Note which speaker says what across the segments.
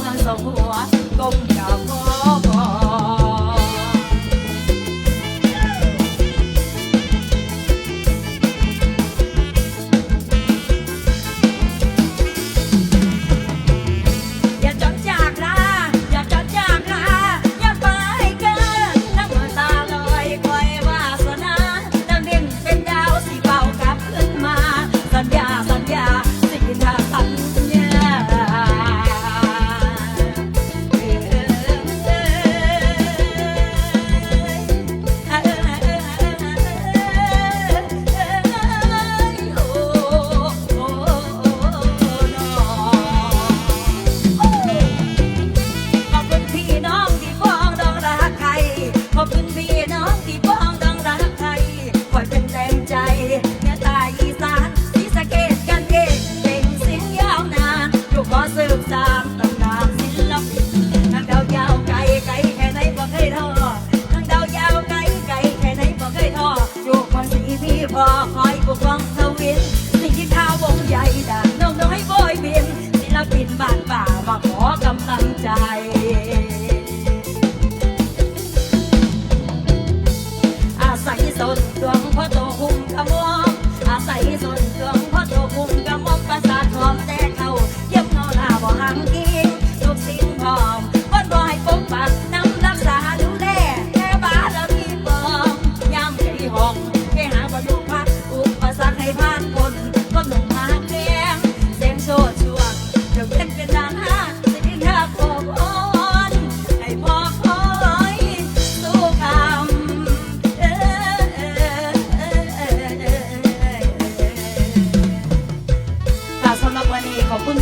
Speaker 1: พันสองหัวก้มกราบขอ 我走红塔路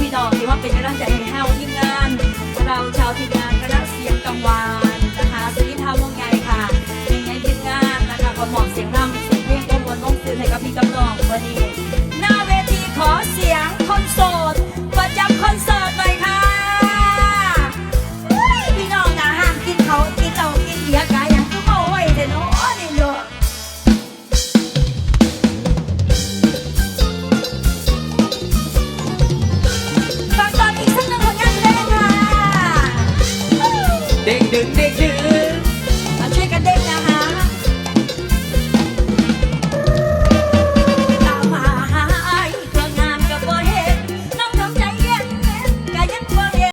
Speaker 1: พี่น้องที่ว่าเป็นกำลังใจให้าทีมงาน เราชาวทีมงานคณะเสียงกังวานนะคะสีทาว ding ding ding.